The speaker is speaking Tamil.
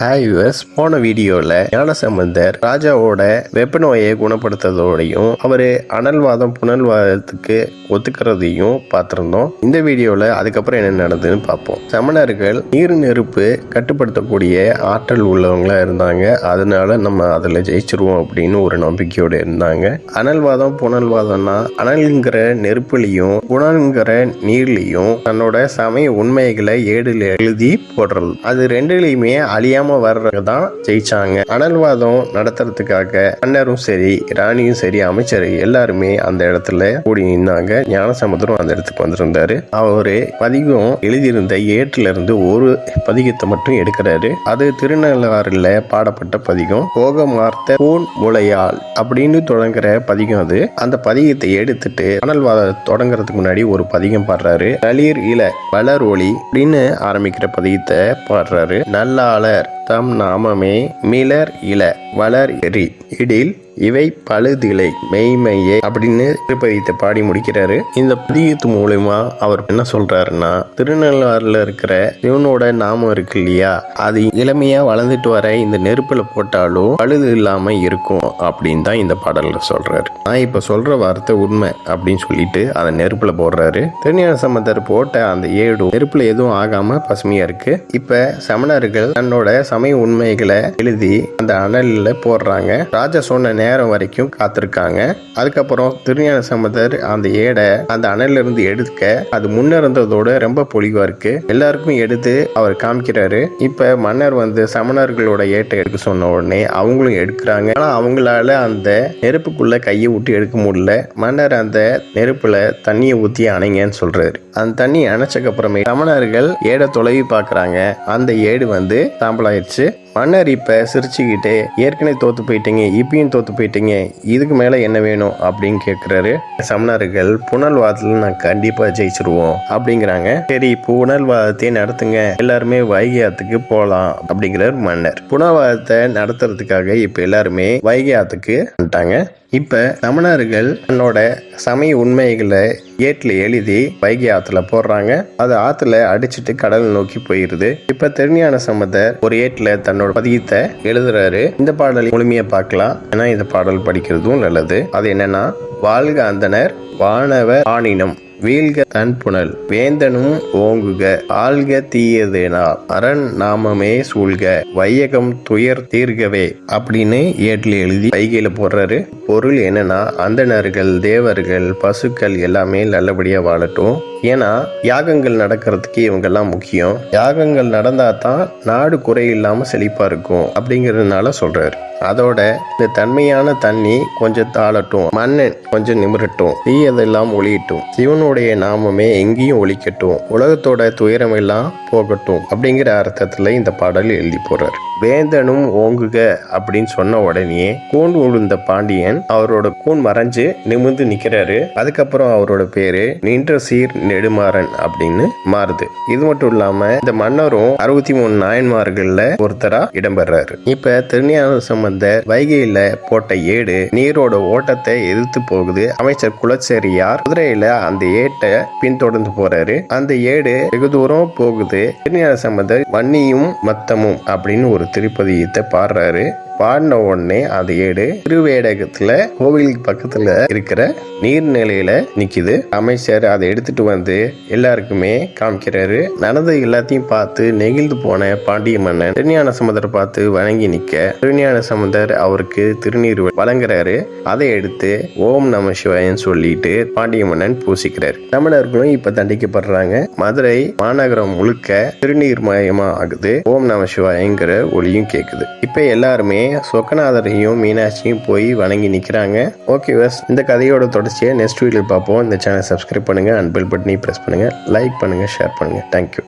ஹாய் யூஎஸ் போன வீடியோவில் ஞானசம்பந்தர் ராஜாவோட வெப்ப நோயை குணப்படுத்துறதோடையும் அவர் அனல்வாதம் புனல்வாதத்துக்கு ஒத்துக்கிறதையும் பார்த்துருந்தோம். இந்த வீடியோவில் அதுக்கப்புறம் என்ன நடந்ததுன்னு பார்ப்போம். சமணர்கள் நீர் நெருப்பு கட்டுப்படுத்தக்கூடிய ஆற்றல் உள்ளவங்களாக இருந்தாங்க. அதனால நம்ம அதில் ஜெயிச்சிருவோம் அப்படின்னு ஒரு நம்பிக்கையோடு இருந்தாங்க. அனல்வாதம் புனல்வாதம்னா அனல்ங்கிற நெருப்புலையும் குணங்கிற நீர்லையும் தன்னோட சமய உண்மைகளை ஏடில் எழுதி போடுறது. அது ரெண்டுலையுமே அழியாம வர்றது தான் ஜெயிச்சாங்க. அனல்வாதம் நடத்துறதுக்காக அன்னரும் சரி ராணியும் சரி அமைச்சர் எல்லாருமே அந்த இடத்துல கூடி நின்னாங்க. ஞானசமுத்திரம் அந்த இடத்துக்கு வந்திருந்தாரு. அவரு பதிகம் எழுதியிருந்த ஏட்டுல இருந்து ஒரு பதிகத்தை மட்டும் எடுக்கிறாரு. அது திருநள்ளாறுல பாடப்பட்ட பதிகம். போகமார்த்த பூன் முளையால் அப்படின்னு தொடங்குற பதிகம் அது. அந்த பதிகத்தை எடுத்துட்டு அனல்வாத தொடங்குறதுக்கு முன்னாடி ஒரு பதிகம் பாடுறாரு. தளிர் இல வளர் ஒளி அப்படின்னு ஆரம்பிக்கிற பதிகத்தை பாடுறாரு. நல்லாளர் தம் நாமமே மிளர் இல வளர் எரி இடில் இவை பழுதிலை மெய்மையே அப்படின்னு திருப்பதியத்தை பாடி முடிக்கிறாரு. இந்த பதியத்து மூலயமா அவர் என்ன சொல்றாருன்னா திருநள்ளாறுல இருக்கிற சிவனோட நாமம் இருக்கு இல்லையா? அது இளமையா வளர்ந்துட்டு வர இந்த நெருப்புல போட்டாலும் பழுது இல்லாம இருக்கும் அப்படின்னு தான் இந்த பாடல்ல சொல்றாரு. நான் இப்ப சொல்ற வார்த்தை உண்மை அப்படின்னு சொல்லிட்டு அதை நெருப்புல போடுறாரு. திருஞான சம்பந்தர் போட்ட அந்த ஏடும் நெருப்புல எதுவும் ஆகாம பசுமையா இருக்கு. இப்ப சமணர்கள் தன்னோட சமய உண்மைகளை எழுதி அந்த அனலில் போடுறாங்க. ராஜா சொன்ன நேரம் வரைக்கும் காத்திருக்காங்க. அதுக்கப்புறம் திருஞான சம்பந்தர் அந்த ஏடை அந்த அணையில இருந்து எடுக்க அது முன்ன இருந்ததோட ரொம்ப பொலிவா இருக்கு. எல்லாருக்கும் எடுத்து அவர் காமிக்கிறாரு. இப்ப மன்னர் வந்து சமணர்களோட ஏட்டை எடுக்க சொன்ன உடனே அவங்களும் எடுக்கிறாங்க. ஆனா அவங்களால அந்த நெருப்புக்குள்ள கையை விட்டு எடுக்க முடியல. மன்னர் அந்த நெருப்புல தண்ணியை ஊத்தி அணைங்கன்னு சொல்றாரு. அந்த தண்ணி அணைச்சக்கு அப்புறமே சமணர்கள் ஏடை தொலைவி பாக்குறாங்க அந்த ஏடு வந்து சாம்பலாயிருச்சு மன்னர் இப்ப சிரிச்சுக்கிட்டே ஏற்கனவே தோத்து போயிட்டீங்க இப்பயும் தோத்து போயிட்டீங்க இதுக்கு மேலே என்ன வேணும் அப்படின்னு கேட்குறாரு சமணர்கள் புனல்வாதத்தில் நான் கண்டிப்பாக ஜெயிச்சிருவோம் அப்படிங்கிறாங்க. சரி புனல்வாதத்தை நடத்துங்க எல்லாருமே வைகை ஆத்துக்கு போலாம் அப்படிங்கிறார் மன்னர். புனல்வாதத்தை நடத்துறதுக்காக இப்போ எல்லாருமே வைகை ஆத்துக்கு வந்துட்டாங்க. இப்போ சமணர்கள் தன்னோட சமய உண்மைகளை ஏட்டில் எழுதி வைகை ஆத்துல போடுறாங்க. அது ஆத்துல அடிச்சிட்டு கடல் நோக்கி போயிருது. இப்ப திருஞான சம்பந்தர் ஒரு ஏட்டில் தன்னோட பதியத்தை எழுதுறாரு. இந்த பாடல் முழுமையா பார்க்கலாம். ஏன்னா இந்த பாடல் படிக்கிறதும் நல்லது. அது என்னன்னா வாழ்க அந்தனர் வானவ ஆணினம் வீழ்க தன் புனல். வேந்தனும் ஓங்குக. ஆள்க தீயதேனால் அரண் நாமமே சூழ்க. வையகம் துயர் தீர்கவே. அப்படின்னு ஏட்டில் எழுதி வைகையில் போடுறாரு. பொருள் என்னன்னா அந்தணர்கள் தேவர்கள் பசுக்கள் எல்லாமே நல்லபடியாக வாழட்டும். ஏன்னா யாகங்கள் நடக்கிறதுக்கு இவங்கெல்லாம் முக்கியம். யாகங்கள் நடந்தா தான் நாடு குறை இல்லாமல் செழிப்பாக இருக்கும். அப்படிங்கிறதுனால சொல்கிறாரு அதோட இந்த தன்மையான தண்ணி கொஞ்சம் தாளட்டும் மண்ணன் கொஞ்சம் நிமிரட்டும் தீயதெல்லாம் ஒளியட்டும். சிவனுடைய நாமமே எங்கேயும் ஒழிக்கட்டும் உலகத்தோட துயரம் எல்லாம் போகட்டும் அப்படிங்கிற அர்த்தத்துல இந்த பாடல் எழுதி போறார். வேந்தனும் ஓங்குக அப்படின்னு சொன்ன உடனே கூன் விழுந்த பாண்டியன் அவரோட கூன் மறைஞ்சு நிமிர்ந்து நிக்கிறாரு. அதுக்கப்புறம் அவரோட பேரு நின்ற சீர் நெடுமாறன் அப்படின்னு மாறுது. இது மட்டும் இல்லாம இந்த மன்னரும் அறுபத்தி மூணு நாயன்மார்கள்ல ஒருத்தரா இடம்பெறாரு. இப்ப திருஞான சம்பந்தர் வைகையில போட்ட ஏடு நீரோட ஓட்டத்தை எதிர்த்து போகுது. அமைச்சர் குலச்சேரியார் குதிரையில அந்த ஏட்டை பின்தொடர்ந்து போறாரு. அந்த ஏடு வெகு தூரம் போகுது. திருஞான சம்பந்தர் வன்னியும் மத்தமும் அப்படின்னு ஒரு திருப்பதியத்தை பாடுறாரு. பாடின உடனே அதை ஏடு திருவேடகத்துல கோவிலுக்கு பக்கத்துல இருக்கிற நீர்நிலையில நிக்குது. அமைச்சர் அதை எடுத்துட்டு வந்து எல்லாருக்குமே காமிக்கிறாரு. நடந்த எல்லாத்தையும் பார்த்து நெகிழ்ந்து போன பாண்டிய மன்னன் திருஞான சமுதர் பார்த்து வணங்கி நிக்க. திருஞான சமுதர் அவருக்கு திருநீர் வழங்குறாரு. அதை எடுத்து ஓம் நம சிவாயன்னு சொல்லிட்டு பாண்டிய மன்னன் பூசிக்கிறார். தமிழர்களும் இப்ப தண்டிக்கப்படுறாங்க. மதுரை மாநகரம் முழுக்க திருநீர் மயமா ஆகுது. ஓம் நம சிவாயங்கிற ஒளியும் கேக்குது. இப்ப எல்லாருமே சொக்கநாதரையும் மீனாட்சியும் போய் வணங்கி நிற்கிறாங்க ஓகே வஸ் இந்த கதையோட தொடர்ச்சியை நெக்ஸ்ட் வீடியோ பார்ப்போம். இந்த சேனல் சப்ஸ்கிரைப் பண்ணுங்கள் அண்ட் பெல் பட்டனையும் ப்ரெஸ் பண்ணுங்கள் லைக் பண்ணுங்கள் ஷேர் பண்ணுங்கள் தேங்க்யூ